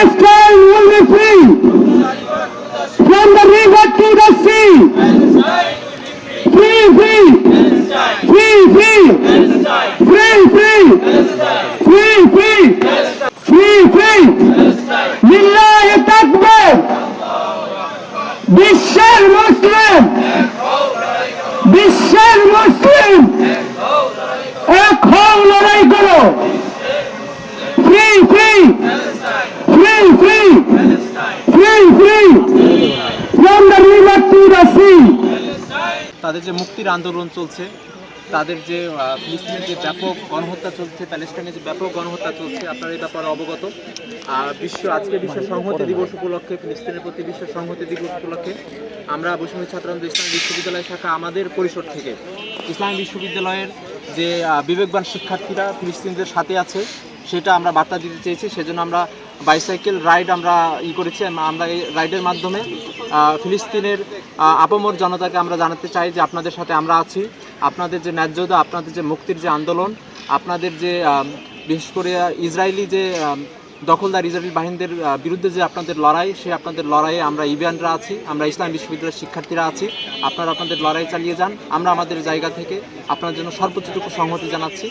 Palestine will be free. From the river to the sea. Free, free. Free, free. Free, free. Free, free. Free, free. লিল্লাহে তাকবীর বিশ্বের মুসলিম বিশ্বের মুসলিম এক হও লড়াই করো তাদের যে মুক্তির আন্দোলন চলছে, তাদের যে মুসলিমের যে ব্যাপক গণহত্যা চলছে প্যালেস্টাইনে যে ব্যাপক গণহত্যা চলছে, আপনারা এই ব্যাপারে অবগত। আর বিশ্ব আজকে বিশ্ব সংহতি দিবস উপলক্ষে, ফিলিস্তিনের প্রতি বিশ্ব সংহতি দিবস উপলক্ষে, আমরা বৈষম্য ছাত্রান্ত ইসলামী বিশ্ববিদ্যালয় শাখা আমাদের পরিষদ থেকে, ইসলামী বিশ্ববিদ্যালয়ের যে বিবেকবান শিক্ষার্থীরা ফিলিস্তিনদের সাথে আছে, সেটা আমরা বার্তা দিতে চেয়েছি, সেজন্য আমরা বাইসাইকেল রাইড আমরা ই করেছি, আমরা এই রাইডের মাধ্যমে ফিলিস্তিনের আপামর জনতাকে আমরা জানাতে চাই যে আপনাদের সাথে আমরা আছি। আপনাদের যে ন্যায্যতা আপনাদের যে মুক্তির যে আন্দোলন, আপনাদের যে বিশেষ করে ইসরায়েলি যে দখলদার ইসরায়েলি বাহিনীদের বিরুদ্ধে যে আপনাদের লড়াই, সে আপনাদের লড়াইয়ে আমরা ইভিয়ানরা আছি, আমরা ইসলাম বিশ্ববিদ্যালয়ের শিক্ষার্থীরা আছি। আপনারা আপনাদের লড়াই চালিয়ে যান, আমরা আমাদের জায়গা থেকে আপনার জন্য সর্বোচ্চটুকু সংহতি জানাচ্ছি।